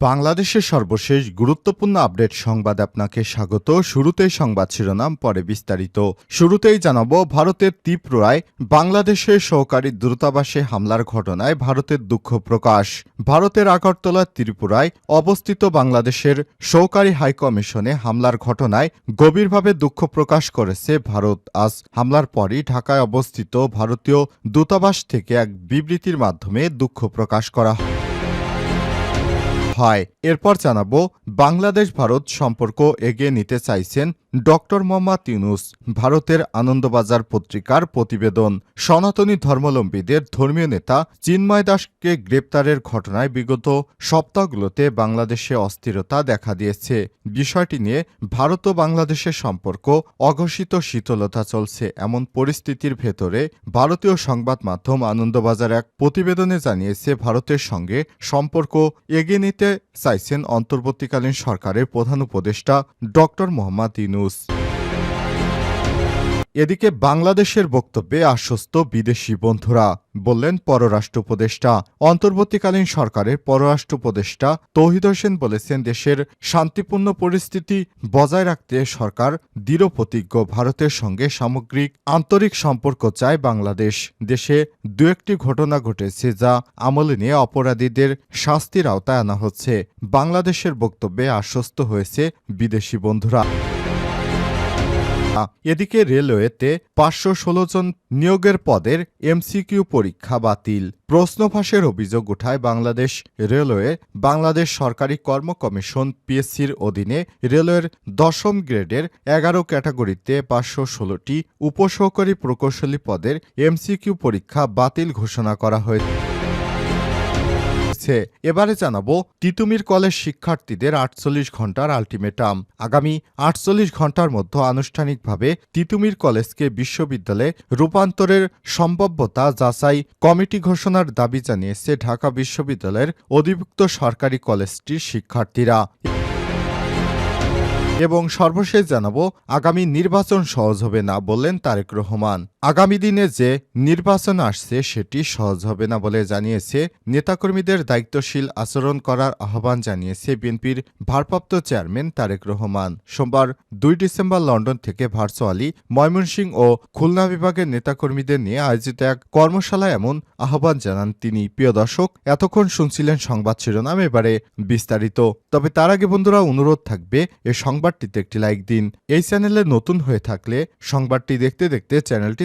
বাংলাদেশের সর্বশেষ গুরুত্বপূর্ণ আপডেট সংবাদ আপনাকে স্বাগত। শুরুতেই সংবাদ শিরোনাম, পরে বিস্তারিত। শুরুতেই জানাব, ভারতের ত্রিপুরায় বাংলাদেশের সহকারী দূতাবাসে হামলার ঘটনায় ভারতের দুঃখ প্রকাশ। ভারতের আগরতলা ত্রিপুরায় অবস্থিত বাংলাদেশের সহকারী হাইকমিশনে হামলার ঘটনায় গভীরভাবে দুঃখ প্রকাশ করেছে ভারত। আজ হামলার পরই ঢাকায় অবস্থিত ভারতীয় দূতাবাস থেকে এক বিবৃতির মাধ্যমে দুঃখ প্রকাশ করা হয়। হয়। এরপর জানাব বাংলাদেশ ভারত সম্পর্ক এগিয়ে নিতে চাইছেন ডক্টর মোহাম্মদ ইউনুস ভারতের আনন্দবাজার পত্রিকার প্রতিবেদন। সনাতনী ধর্মাবলম্বীদের ধর্মীয় নেতা চিন্ময় দাসকে গ্রেপ্তারের ঘটনায় বিগত সপ্তাহগুলোতে বাংলাদেশে অস্থিরতা দেখা দিয়েছে। বিষয়টি নিয়ে ভারত ও বাংলাদেশের সম্পর্ক অঘোষিত শীতলতা চলছে এমন পরিস্থিতির ভেতরে ভারতীয় সংবাদ মাধ্যম আনন্দবাজার এক প্রতিবেদনে জানিয়েছে, ভারতের সঙ্গে সম্পর্ক এগিয়ে নিতে চাইছেন অন্তর্বর্তীকালীন সরকারের প্রধান উপদেষ্টা ডক্টর মোহাম্মদ ইউনুস। এদিকে বাংলাদেশের বক্তব্যে আশ্বস্ত বিদেশি বন্ধুরা বললেন পররাষ্ট্র উপদেষ্টা, অন্তর্বর্তীকালীন সরকারের পররাষ্ট্র উপদেষ্টা তৌহিদ হোসেন বলেছেন দেশের শান্তিপূর্ণ পরিস্থিতি বজায় রাখতে সরকার দৃঢ় প্রতিজ্ঞ। ভারতের সঙ্গে সামগ্রিক আন্তরিক সম্পর্ক চায় বাংলাদেশ। দেশে দু একটি ঘটনা ঘটেছে যা আমলে নিয়ে অপরাধীদের শাস্তির আওতায় আনা হচ্ছে। বাংলাদেশের বক্তব্যে আশ্বস্ত হয়েছে বিদেশি বন্ধুরা। এদিকে রেলওয়েতে পাঁচশো ষোলো জন নিয়োগের পদের এমসিকিউ পরীক্ষা বাতিল। প্রশ্ন ফাঁসের অভিযোগ উঠায় বাংলাদেশ রেলওয়ে, বাংলাদেশ সরকারি কর্ম কমিশন পিএসসির অধীনে রেলওয়ের দশম গ্রেডের এগারো ক্যাটাগরিতে পাঁচশো ষোলোটি উপসহকারী প্রকৌশলী পদের এমসিকিউ পরীক্ষা বাতিল ঘোষণা করা হয়েছে। হয়েছে এবারে জানাব, তিতুমির কলেজ শিক্ষার্থীদের আটচল্লিশ ঘণ্টার আলটিমেটাম। আগামী আটচল্লিশ ঘণ্টার মধ্যে আনুষ্ঠানিকভাবে তিতুমির কলেজকে বিশ্ববিদ্যালয়ে রূপান্তরের সম্ভাব্যতা যাচাই কমিটি ঘোষণার দাবি জানিয়েছে ঢাকা বিশ্ববিদ্যালয়ের অধিভুক্ত সরকারি কলেজটির শিক্ষার্থীরা। এবং সর্বশেষ জানাব, আগামী নির্বাচন সহজ হবে না বললেন তারেক রহমান। আগামী দিনে যে নির্বাচন আসছে সেটি সহজ হবে না বলে জানিয়েছে নেতাকর্মীদের দায়িত্বশীল আচরণ করার আহ্বান জানিয়েছে বিএনপির ভারপ্রাপ্ত চেয়ারম্যান তারেক রহমান। সোমবার দুই ডিসেম্বর লন্ডন থেকে ভার্চুয়ালি ময়মনসিংহ ও খুলনা বিভাগের নেতাকর্মীদের নিয়ে আয়োজিত এক কর্মশালায় এমন আহ্বান জানান তিনি। প্রিয় দর্শক, এতক্ষণ শুনছিলেন সংবাদ শিরোনাম, এবারে বিস্তারিত। তবে তার আগে বন্ধুরা, অনুরোধ থাকবে এই সংবাদটিতে একটি লাইক দিন। এই চ্যানেলে নতুন হয়ে থাকলে সংবাদটি দেখতে দেখতে চ্যানেলটি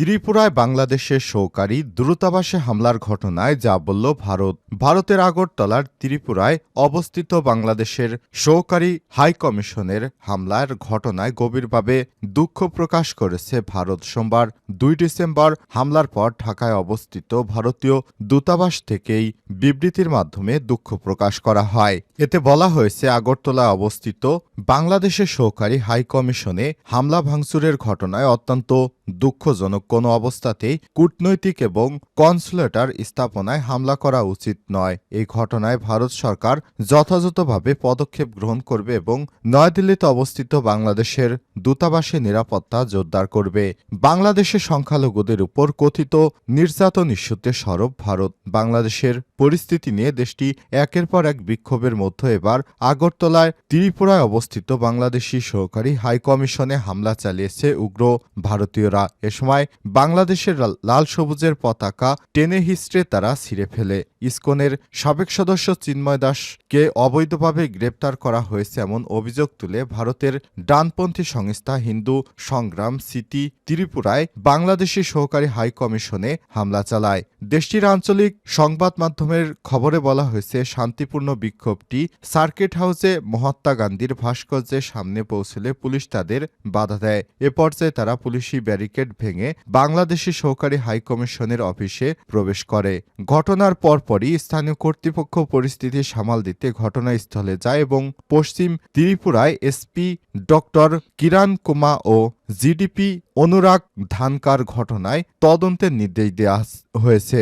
ত্রিপুরায় বাংলাদেশের সহকারী দ্রুতাবাসে হামলার ঘটনায় যা বলল ভারত। ভারতের আগরতলার ত্রিপুরায় অবস্থিত বাংলাদেশের সহকারী হাই কমিশনের হামলার ঘটনায় গভীরভাবে দুঃখ প্রকাশ করেছে ভারত। সোমবার দুই ডিসেম্বর হামলার পর ঢাকায় অবস্থিত ভারতীয় দূতাবাস থেকেই বিবৃতির মাধ্যমে দুঃখ প্রকাশ করা হয়। এতে বলা হয়েছে, আগরতলায় অবস্থিত বাংলাদেশের সহকারী হাই কমিশনে হামলা ভাঙচুরের ঘটনায় অত্যন্ত দুঃখজনক কোনো অবস্থাতেই কূটনৈতিক এবং কনসুলেটার স্থাপনায় হামলা করা উচিত নয়। এই ঘটনায় ভারত সরকার যথাযথভাবে পদক্ষেপ গ্রহণ করবে এবং নয়াদিল্লিতে অবস্থিত বাংলাদেশের দূতাবাসে নিরাপত্তা জোরদার করবে। বাংলাদেশের সংখ্যালঘুদের উপর কথিত নির্যাতন ইস্যুতে সরব ভারত। বাংলাদেশের পরিস্থিতি নিয়ে দেশটি একের পর এক বিক্ষোভের মধ্যে এবার আগরতলায় ত্রিপুরায় অবস্থিত বাংলাদেশি সহকারী হাইকমিশনে হামলা চালিয়েছে উগ্র ভারতীয়রা। এ সময় বাংলাদেশের লাল- সবুজের পতাকা টেনে হিস্ট্রে তারা ছিঁড়ে ফেলে। ইসকনের সাবেক সদস্য চিন্ময় দাসকে অবৈধভাবে গ্রেপ্তার করা হয়েছে এমন অভিযোগ তুলে ভারতের ডানপন্থী সংস্থা হিন্দু সংগ্রাম সিটি ত্রিপুরায় বাংলাদেশি সহকারী হাই কমিশনে হামলা চালায়। দেশটির আঞ্চলিক সংবাদ মাধ্যমের খবরে বলা হয়েছে, শান্তিপূর্ণ বিক্ষোভটি সার্কিট হাউসে মহাত্মা গান্ধীর ভাস্কর্যের সামনে পৌঁছলে পুলিশ তাদের বাধা দেয়। এ পর্যায়ে তারা পুলিশি ব্যারিকেড ভেঙে বাংলাদেশি সহকারী হাইকমিশনের অফিসে প্রবেশ করে। ঘটনার পরপরই স্থানীয় কর্তৃপক্ষ পরিস্থিতি সামাল দিতে ঘটনাস্থলে যায় এবং পশ্চিম ত্রিপুরায় এসপি ডক্টর কিরান কুমা ও জিডিপি অনুরাগ ধানকার ঘটনায় তদন্তের নির্দেশ দেওয়া হয়েছে।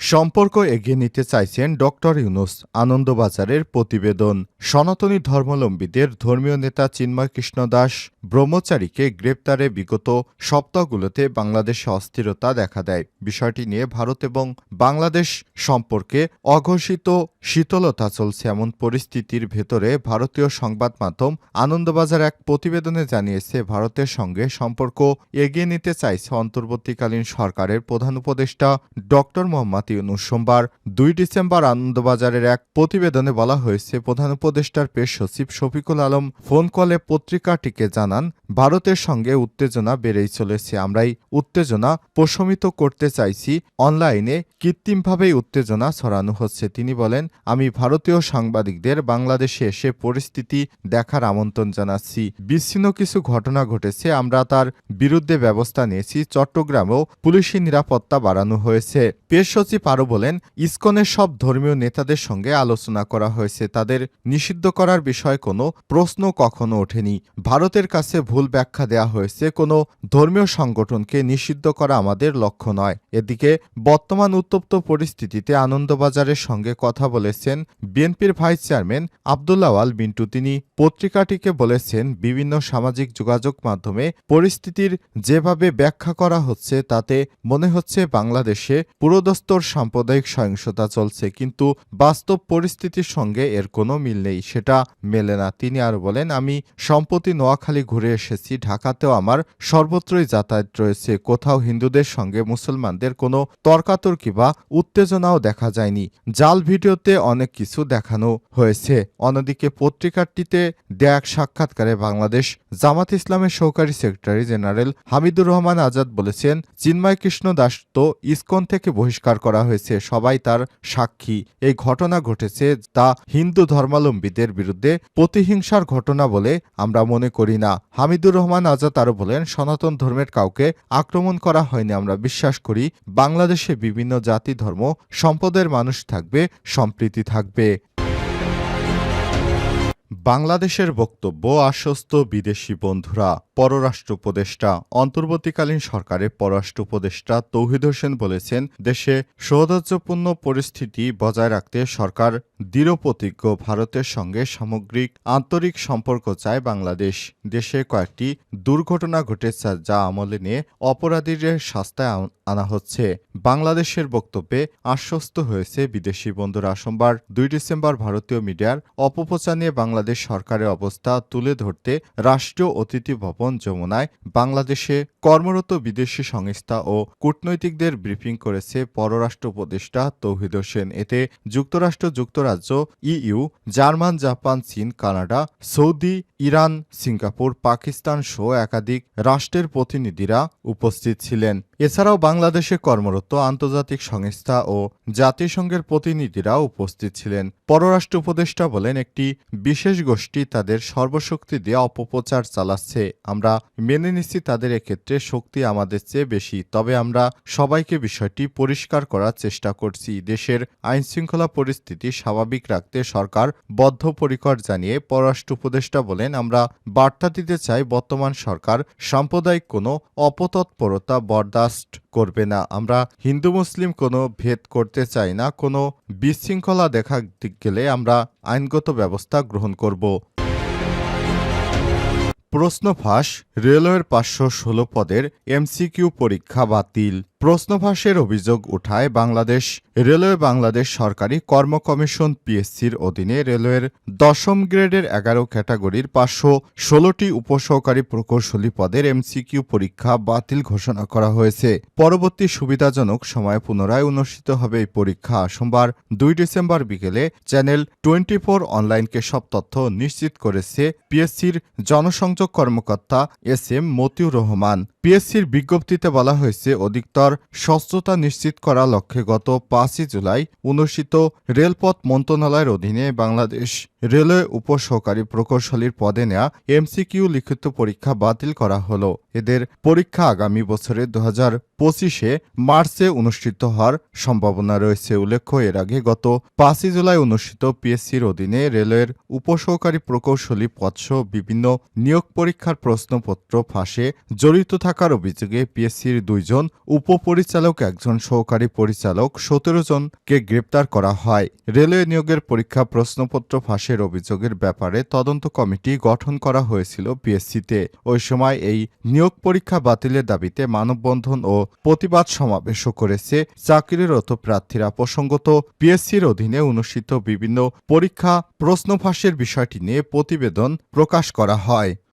সম্পর্ক এগিয়ে নিতে চাইছেন ডক্টর ইউনুস আনন্দবাজারের প্রতিবেদন। সনাতনী ধর্মাবলম্বীদের ধর্মীয় নেতা চিন্ময় কৃষ্ণ দাস ব্রহ্মচারীকে গ্রেপ্তারে বিগত সপ্তাহগুলোতে বাংলাদেশে অস্থিরতা দেখা দেয়। বিষয়টি নিয়ে ভারত এবং বাংলাদেশ সম্পর্কে অঘোষিত শীতলতা চলছে এমন পরিস্থিতির ভেতরে ভারতীয় সংবাদ মাধ্যম আনন্দবাজার এক প্রতিবেদনে জানিয়েছে, ভারতের সঙ্গে সম্পর্ক এগিয়ে নিতে চাইছে অন্তর্বর্তীকালীন সরকারের প্রধান উপদেষ্টা ডক্টর মোহাম্মদ ইউনুস সোমবার দুই ডিসেম্বর আনন্দবাজারের এক প্রতিবেদনে বলা হয়েছে, প্রধান উপদেষ্টার পেশ সচিব শফিকুল আলম ফোন কলে পত্রিকাটিকে জানান, ভারতের সঙ্গে উত্তেজনা বেড়েই চলেছে। আমরাই উত্তেজনা প্রশমিত করতে চাইছি, অনলাইনে কৃত্রিমভাবেই উত্তেজনা ছড়ানো হচ্ছে। তিনি বলেন, আমি ভারতীয় সাংবাদিকদের বাংলাদেশে এসে পরিস্থিতি দেখার আমন্ত্রণ জানাচ্ছি। বিচ্ছিন্ন কিছু ঘটনা ঘটেছে, আমরা তার বিরুদ্ধে ব্যবস্থা নিয়েছি। চট্টগ্রামেও পুলিশি নিরাপত্তা বাড়ানো হয়েছে। পেশ সচিব আরও বলেন, ইসকনের সব ধর্মীয় নেতাদের সঙ্গে আলোচনা করা হয়েছে। তাদের নিষিদ্ধ করার বিষয়ে কোনো প্রশ্ন কখনো ওঠেনি। ভারতের কাছে ভুল ব্যাখ্যা দেওয়া হয়েছে, কোনো ধর্মীয় সংগঠনকে নিষিদ্ধ করা আমাদের লক্ষ্য নয়। এদিকে, বর্তমান উত্তপ্ত পরিস্থিতিতে আনন্দবাজারের সঙ্গে কথা বলেছেন বিএনপির ভাইস চেয়ারম্যান আবদুল্লাওয়াল মিন্টু তিনি পত্রিকাটিকে বলেছেন, বিভিন্ন সামাজিক যোগাযোগ মাধ্যমে পরিস্থিতির যেভাবে ব্যাখ্যা করা হচ্ছে, তাতে মনে হচ্ছে বাংলাদেশে পুরোদস্তর সাম্প্রদায়িক সহিংসতা চলছে, কিন্তু বাস্তব পরিস্থিতির সঙ্গে এর কোনো মিল নেই, সেটা মেলে না। তিনি আরও বলেন, আমি সম্প্রতি নোয়াখালী ঘুরে এসেছি, ঢাকাতেও আমার সর্বত্রই যাতায়াত রয়েছে। কোথাও হিন্দুদের সঙ্গে মুসলমানদের কোনো তর্কাতর্কি বা উত্তেজনাও দেখা যায়নি। জাল ভিডিওতে অনেক কিছু দেখানো হয়েছে। অন্যদিকে পত্রিকাটিতে দেয়া এক সাক্ষাৎকারে বাংলাদেশ জামাত ইসলামের সহকারী সেক্রেটারি জেনারেল হামিদুর রহমান আজাদ বলেছেন, চিন্ময় কৃষ্ণ দাস তো ইসকন থেকে বহিষ্কার করা হয়েছে, সবাই তার সাক্ষী। এই ঘটনা ঘটেছে তা হিন্দু ধর্মাবলম্বীদের বিরুদ্ধে প্রতিহিংসার ঘটনা বলে আমরা মনে করি না। হামিদুর রহমান আজাদ আরও বলেন, সনাতন ধর্মের কাউকে আক্রমণ করা হয়নি আমরা বিশ্বাস করি। বাংলাদেশে বিভিন্ন জাতি, ধর্ম, সম্পদের মানুষ থাকবে, সম্প্রীতি থাকবে। বাংলাদেশের বক্তব্য আশ্বস্ত বিদেশি বন্ধুরা, পররাষ্ট্র উপদেষ্টা, অন্তর্বর্তীকালীন সরকারের পররাষ্ট্র উপদেষ্টা তৌহিদ হোসেন বলেছেন, দেশে সৌহার্দ্যপূর্ণ পরিস্থিতি বজায় রাখতে সরকার দৃঢ়প্রতিজ্ঞ ভারতের সঙ্গে সামগ্রিক আন্তরিক সম্পর্ক চায় বাংলাদেশ। দেশে কয়েকটি দুর্ঘটনা ঘটেছে যা আমলে নিয়ে অপরাধীদের শাস্তায় আনা হচ্ছে। বাংলাদেশের বক্তব্যে আশ্বস্ত হয়েছে বিদেশি বন্ধুরা, সোমবার দুই ডিসেম্বর ভারতীয় মিডিয়ার অপপ্রচার নিয়ে বাংলাদেশ সরকারের অবস্থা তুলে ধরতে রাষ্ট্রীয় অতিথি ভবন যমুনায় বাংলাদেশে কর্মরত বিদেশি সংস্থা ও কূটনৈতিকদের ব্রিফিং করেছে পররাষ্ট্র উপদেষ্টা তৌহিদ হোসেন। এতে যুক্তরাষ্ট্র, যুক্তরাজ্য, ইইউ, জার্মান, জাপান, চীন, Canada, Saudi, Iran, Singapore, Pakistan সহ একাধিক রাষ্ট্রের প্রতিনিধিরা উপস্থিত ছিলেন। এছাড়াও বাংলাদেশে কর্মরত আন্তর্জাতিক সংস্থা ও জাতিসংঘের প্রতিনিধিরা উপস্থিত ছিলেন। পররাষ্ট্র উপদেষ্টা বলেন, একটি বিশেষ গোষ্ঠী তাদের সর্বশক্তি দিয়ে অপপ্রচার চালাচ্ছে। আমরা মেনে নিচ্ছি তাদের এক্ষেত্রে শক্তি আমাদের চেয়ে বেশি, তবে আমরা সবাইকে বিষয়টি পরিষ্কার করার চেষ্টা করছি। দেশের আইনশৃঙ্খলা পরিস্থিতি স্বাভাবিক রাখতে সরকার বদ্ধপরিকর জানিয়ে পররাষ্ট্র উপদেষ্টা বলেন, আমরা বার্তা দিতে চাই বর্তমান সরকার সাম্প্রদায়িক কোনো অপতৎপরতা বরদাস্ত করবে না। আমরা হিন্দু, মুসলিম কোনো ভেদ করতে চাই না। কোনো বিশৃঙ্খলা দেখা গেলে আমরা আইনগত ব্যবস্থা গ্রহণ করব। প্রশ্ন ফাঁস, রেলওয়ের পাঁচশো ষোলো পদের এমসিকিউ পরীক্ষা বাতিল। প্রশ্ন ফাঁসের অভিযোগ উঠায় বাংলাদেশ রেলওয়ে বাংলাদেশ সরকারি কর্ম কমিশন পিএসসির অধীনে রেলওয়ের দশম গ্রেডের এগারো ক্যাটাগরির পাঁচশো ষোলোটি উপসহকারী প্রকৌশলী পদের এমসিকিউ পরীক্ষা বাতিল ঘোষণা করা হয়েছে। পরবর্তী সুবিধাজনক সময়ে পুনরায় অনুষ্ঠিত হবে এই পরীক্ষা। সোমবার দুই ডিসেম্বর বিকেলে চ্যানেল টোয়েন্টি ফোর অনলাইনকে সব তথ্য নিশ্চিত করেছে পিএসসির জনসংযোগ কর্মকর্তা এস এম মতিউর রহমান। পিএসসির বিজ্ঞপ্তিতে বলা হয়েছে, অধিকতর পরীক্ষার স্বচ্ছতা নিশ্চিত করার লক্ষ্যে গত পাঁচই জুলাই অনুষ্ঠিত রেলপথ মন্ত্রণালয়ের অধীনে বাংলাদেশ রেলওয়ে উপসহকারী প্রকৌশলীর পদে নেওয়া এমসিকিউ লিখিত পরীক্ষা বাতিল করা হলো। এদের পরীক্ষা আগামী বছরের দু হাজার পঁচিশে মার্চে অনুষ্ঠিত হওয়ার সম্ভাবনা রয়েছে। উল্লেখ্য, এর আগে গত পাঁচই জুলাই অনুষ্ঠিত পিএসসির অধীনে রেলওয়ের উপসহকারী প্রকৌশলী পদসহ বিভিন্ন নিয়োগ পরীক্ষার প্রশ্নপত্র ফাঁসে জড়িত থাকার অভিযোগে পিএসসির দুইজন উপপরিচালক একজন সহকারী পরিচালক, সতেরো জনকে গ্রেপ্তার করা হয়। রেলওয়ে নিয়োগের পরীক্ষা প্রশ্নপত্র ফাঁসের অভিযোগের ব্যাপারে তদন্ত কমিটি গঠন করা হয়েছিল পিএসসিতে ওই সময় এই নিয়োগ পরীক্ষা বাতিলের দাবিতে মানববন্ধন ও প্রতিবাদ সমাবেশও করেছে চাকরিরত প্রার্থীরা। প্রসঙ্গত পিএসসির অধীনে অনুষ্ঠিত বিভিন্ন পরীক্ষা প্রশ্ন ফাঁসের বিষয়টি নিয়ে প্রতিবেদন প্রকাশ করা হয়।